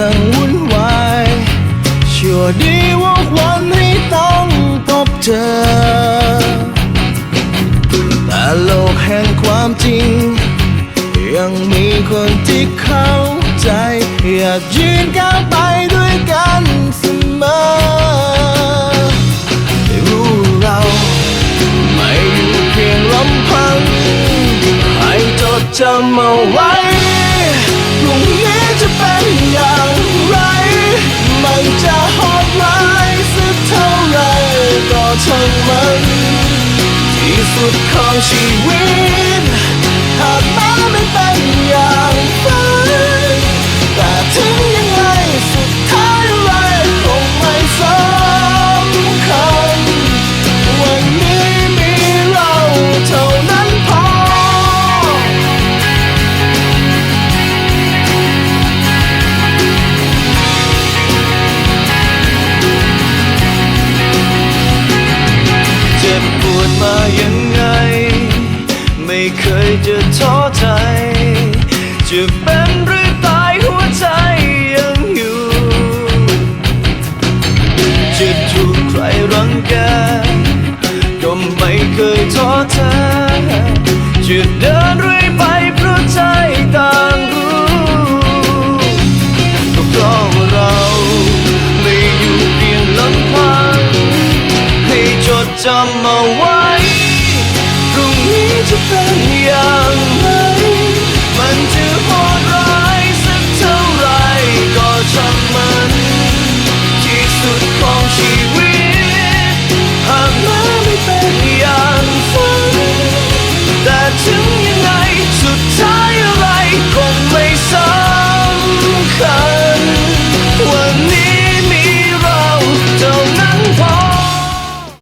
ช่างวุ่นวายชั่วดีว่าวันให้ต้องพบเจอ แต่โลกแห่งความจริง ยังมีคนที่เข้าใจอยากยืนก้าวไปด้วยกันเสมอรู้เราไม่อยู่เพียงลำพังให้จดจำเอาไว้ สุดของชีวิตหากมาไม่เป็นอย่าง่เคยจะท้อใจ จะเป็นหรือตายหัวใจยังอยู่ จะถูกใครรังแกก็ไม่เคยท้อแท้จะเดินเรื่อยไปเพราะใจต่างรู้ก็เพราะว่าเราไม่อยู่เพียงลำพังให้จดจำเอาไว้ รุ่งนี้จะเป็นอย่างไรมันจะโหดร้ายสักเท่าไรก็ช่างมัน ที่สุดของชีวิต